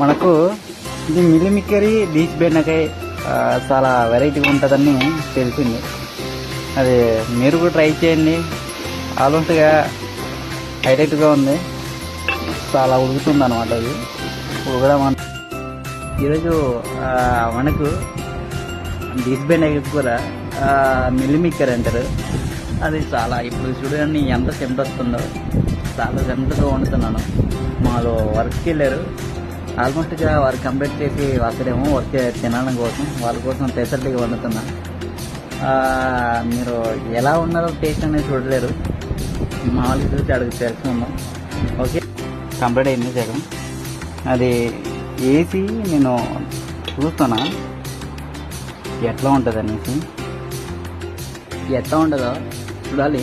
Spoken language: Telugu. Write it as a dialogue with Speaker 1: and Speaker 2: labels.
Speaker 1: మనకు ఇది మిలిమిక్కరి డీచ్ బెండకాయ చాలా వెరైటీగా ఉంటుందని తెలిసింది. అది మీరు కూడా ట్రై చేయండి. ఆల్మోస్ట్గా హైలైట్గా ఉంది. చాలా ఉడుకుతుంది అనమాట అది ఉడకడం అన్- ఈరోజు మనకు డీచ్ బెండకాయ కూర మిలిమిక్కర్ అంటారు. అది చాలా ఇప్పుడు చూడండి ఎంత చెమట వస్తుందో. చాలా చెమటతో వండుతున్నాను. మాలో వర్క్కి వెళ్ళారు. ఆల్మోస్ట్గా వర్క్ కంప్లీట్ చేసి వస్తారేమో వర్క్ తినడం కోసం వాళ్ళ కోసం స్పెషల్టీగా వండుతున్నా. మీరు ఎలా ఉన్నారో టేస్ట్ అనేది చూడలేరు. మామూలు చూసి అడుగు తెలుసుకుందాం. ఓకే కంప్లీట్ అయింది సగం అది వేసి నేను చూస్తున్నా. ఎట్లా ఉంటుంది అనేసి? ఎట్లా ఉంటుందో చూడాలి